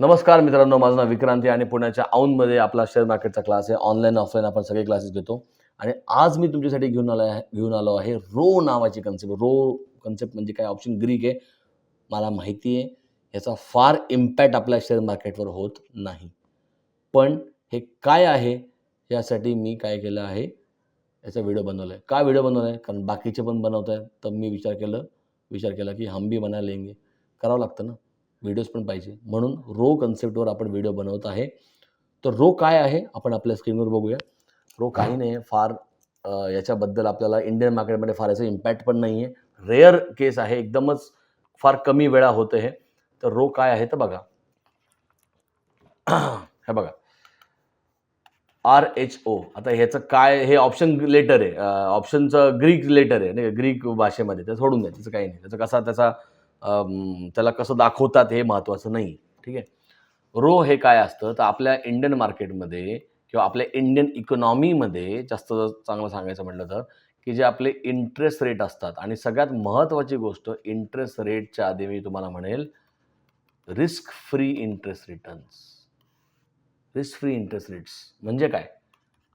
नमस्कार मित्रांनो माझं नाव विक्रांती आणि पुण्याच्या औंधमध्ये आपला शेअर मार्केटचा क्लास आहे. ऑनलाईन ऑफलाईन आपण सगळे क्लासेस घेतो. आणि आज मी तुमच्यासाठी घेऊन आलो आहे घेऊन आलो आहे रो नावाची कन्सेप्ट रो कन्सेप्ट म्हणजे काय? ऑप्शन ग्रीक आहे. मला माहिती आहे. याचा फार इम्पॅक्ट आपल्या शेअर मार्केटवर होत नाही. पण हे काय आहे? यासाठी मी काय केलं आहे? याचा व्हिडिओ बनवला आहे. का व्हिडिओ बनवला आहे? कारण बाकीचे पण बनवत आहेत तर मी विचार केलं विचार केला की हम भी बना लेंगे. करावं लागतं ना? व्हिडिओज पण पाहिजे. म्हणून रो कन्सेप्टवर आपण व्हिडिओ बनवत आहे. तर रो काय आहे? आपण आपल्या स्क्रीनवर बघूया. रो काही नाही आहे. फार याच्याबद्दल आपल्याला इंडियन मार्केटमध्ये फार याचा इम्पॅक्ट पण नाही आहे रेअर केस आहे. एकदमच फार कमी वेळा होतं हे. तर रो काय आहे तर बघा. हे बघा. आर एच ओ आता ह्याचं काय हे ऑप्शन लेटर आहे. ऑप्शनचं ग्रीक लेटर आहे. नाही ग्रीक भाषेमध्ये. ते सोडून द्या. त्याचं काही नाही. त्याचं कसा त्याचा त्याला कसं दाखवतात हे महत्त्वाचं नाही ठीक आहे? रो हे काय असतं? तर आपल्या इंडियन मार्केटमध्ये किंवा आपल्या इंडियन इकॉनॉमीमध्ये जास्त चांगलं सांगायचं म्हटलं तर की जे आपले इंटरेस्ट रेट असतात आणि सगळ्यात महत्त्वाची गोष्ट इंटरेस्ट रेटच्या आधी मी तुम्हाला म्हणेल risk free interest returns risk free interest rates म्हणजे काय?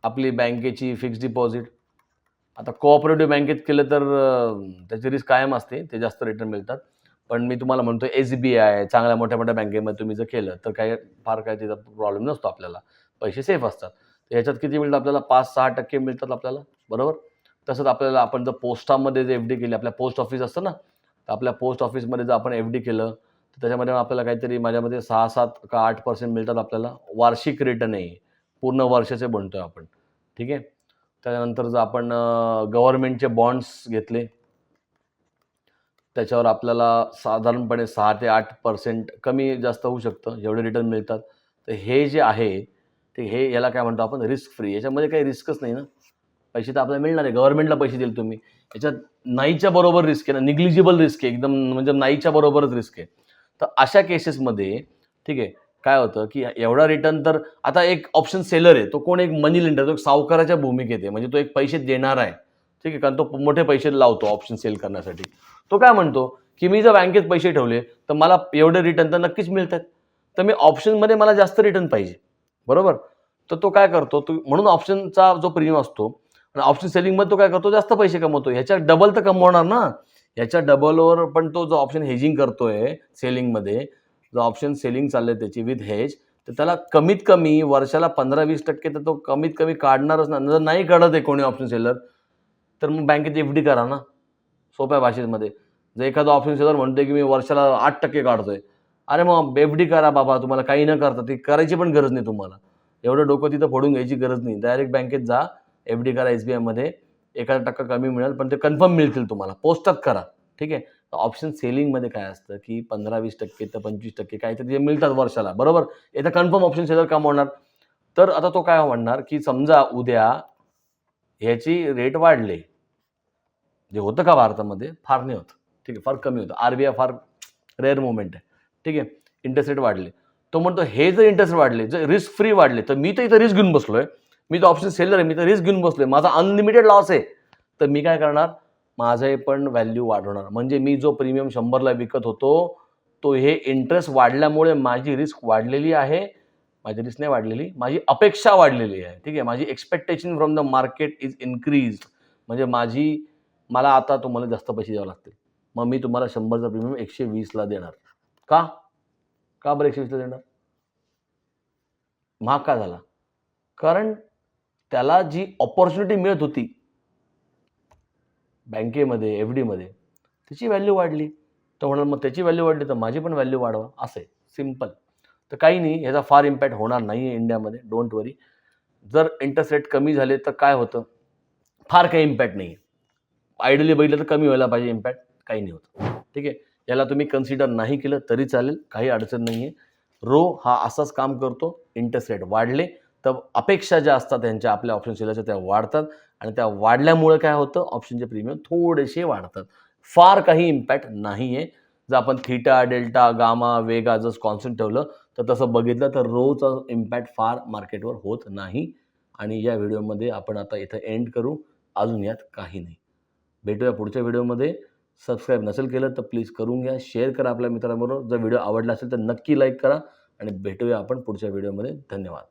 आपली बँकेची फिक्स डिपॉझिट आता कोऑपरेटिव्ह बँकेत केलं तर त्याची रिस्क कायम असते ते जास्त रिटर्न मिळतात. पण मी तुम्हाला म्हणतो एस बी आय चांगल्या मोठ्या मोठ्या बँकेमध्ये तुम्ही जर केलं तर काही फार काय त्याचा प्रॉब्लेम नसतो आपल्याला. पैसे सेफ असतात. तर ह्याच्यात किती मिळतं आपल्याला? पाच सहा टक्के मिळतात आपल्याला. बरोबर? तसंच आपल्याला आपण जर पोस्टामध्ये जर एफ डी केली आपल्या पोस्ट ऑफिस असतं ना तर आपल्या पोस्ट ऑफिसमध्ये जर आपण एफ डी केलं तर त्याच्यामध्ये आपल्याला काहीतरी माझ्यामध्ये सहा सात का आठ पर्सेंट मिळतात आपल्याला. वार्षिक रिटर्न आहे पूर्ण वर्षाचे बनतो आहे आपण. ठीक आहे? त्यानंतर जर आपण गव्हर्नमेंटचे बॉन्ड्स घेतले त्याच्यावर आपल्याला साधारणपणे सहा ते आठ पर्सेंट कमी जास्त होऊ शकतं जेवढे रिटर्न मिळतात. तर हे जे आहे ते हे याला काय म्हणतो आपण? रिस्क फ्री याच्यामध्ये काही रिस्कच नाही ना? पैसे तर आपल्याला मिळणार आहे. गव्हर्नमेंटला पैसे देईल तुम्ही. याच्यात नाहीच्या बरोबर रिस्क आहे ना? निग्लिजिबल रिस्क आहे. एकदम म्हणजे नाहीच्या बरोबरच रिस्क आहे. तर अशा केसेसमध्ये ठीक आहे काय होतं की एवढा रिटर्न तर आता एक ऑप्शन सेलर आहे. तो कोण? एक मनी लेंडर तो एक सावकाराच्या भूमिकेत आहे. म्हणजे तो एक पैसे देणार आहे. ठीक आहे कारण तो मोठे पैसे लावतो ऑप्शन सेल करण्यासाठी. तो काय म्हणतो की मी जर बँकेत पैसे ठेवले तर मला एवढे रिटर्न तर नक्कीच मिळतात. तर मी ऑप्शनमध्ये मला जास्त रिटर्न पाहिजे. बरोबर? तर तो काय करतो तो म्हणून ऑप्शनचा जो प्रीमियम असतो आणि ऑप्शन सेलिंगमध्ये तो काय करतो जास्त पैसे कमवतो. ह्याच्या डबल तर कमवणार ना? ह्याच्या डबलवर पण तो जो ऑप्शन हेजिंग करतोय सेलिंगमध्ये जो ऑप्शन सेलिंग चाललं आहे त्याची विथ हेज तर त्याला कमीत कमी वर्षाला पंधरा वीस टक्के तर तो कमीत कमी काढणारच ना. जर नाही काढत आहे कोणी ऑप्शन सेलर तर मग बँकेत एफ डी करा ना. सोप्या भाषेमध्ये. जर एखादा ऑप्शन सेलर म्हणतोय की मी वर्षाला आठ टक्के काढतोय. अरे मग एफ डी करा बाबा तुम्हाला काही न करता ती करायची पण गरज नाही तुम्हाला. एवढं डोकं तिथं फोडून घ्यायची गरज नाही. डायरेक्ट बँकेत जा एफ डी करा एस बी आयमध्ये एखादा टक्का कमी मिळेल पण ते कन्फर्म मिळतील तुम्हाला. पोस्टात करा. ठीक आहे? ऑप्शन सेलिंगमध्ये काय असतं की पंधरा वीस टक्के तर पंचवीस टक्के काहीतरी जे मिळतात वर्षाला. बरोबर? येतं कन्फर्म ऑप्शन सेलर कमवणार तर आता तो काय म्हणणार की समजा उद्या ह्याची रेट वाढले. जे होतं का भारतामध्ये? फार नाही होतं. ठीक आहे फार कमी होतं. आर बी आय फार रेअर मुवमेंट आहे. ठीक आहे इंटरेस्ट रेट वाढले. तो म्हणतो हे जर इंटरेस्ट वाढले जर रिस्क फ्री वाढले तर मी तर इथं रिस्क घेऊन बसलो आहे मी तर ऑप्शन सेलर आहे मी तर रिस्क घेऊन बसलो आहे माझा अनलिमिटेड लॉस आहे. तर मी काय करणार? माझे पण व्हॅल्यू वाढवणार. म्हणजे मी जो प्रीमियम शंभरला विकत होतो तो हे इंटरेस्ट वाढल्यामुळे माझी रिस्क वाढलेली आहे. माझी रिस्क नाही वाढलेली माझी अपेक्षा वाढलेली आहे. ठीक आहे माझी expectation from the market is increase म्हणजे माझी मला आता तुम्हाला जास्त पैसे द्यावे लागतील. मग मी तुम्हाला शंभरचा प्रीमियम एकशे वीसला देणार. का? का बरं एकशे वीसला देणार? महाग का झाला? कारण त्याला जी ऑपॉर्च्युनिटी मिळत होती बँकेमध्ये एफ डीमध्ये त्याची व्हॅल्यू वाढली. तर म्हणाल मग त्याची व्हॅल्यू वाढली तर माझी पण व्हॅल्यू वाढवा. असं आहे. सिंपल तर काही नाही ह्याचा फार इम्पॅक्ट होणार नाही आहे इंडियामध्ये. डोंट वरी जर इंटरेस्ट रेट कमी झाले तर काय होतं? फार काही इम्पॅक्ट नाही आहे आयडली बघितलं तर कमी व्हायला पाहिजे इम्पॅक्ट काही नाही होत. ठीक आहे? याला तुम्ही कन्सिडर नाही केलं तरी चालेल. काही अडचण नाही आहे रो हा असाच काम करतो. इंटरेस्ट रेट वाढले तर अपेक्षा ज्या असतात त्यांच्या आपल्या ऑप्शन सेलच्या त्या वाढतात. आणि त्या वाढल्यामुळे काय होतं? ऑप्शनचे प्रीमियम थोडेसे वाढतात. फार काही इम्पॅक्ट नाही आहे जर आपण थिटा डेल्टा गामा वेगा जर कॉन्स्टंट ठेवलं तर तसं बघितलं तर रोचा इम्पॅक्ट फार मार्केटवर होत नाही. आणि या व्हिडिओमध्ये आपण आता इथं एंड करू. अजून यात काही नाही. भेटूया पुढच्या व्हिडिओमध्ये. सबस्क्राईब नसेल केलं तर प्लीज करून घ्या. शेअर करा आपल्या मित्रांबरोबर. जर व्हिडिओ आवडला असेल तर नक्की लाईक करा. आणि भेटूया आपण पुढच्या व्हिडिओमध्ये. धन्यवाद.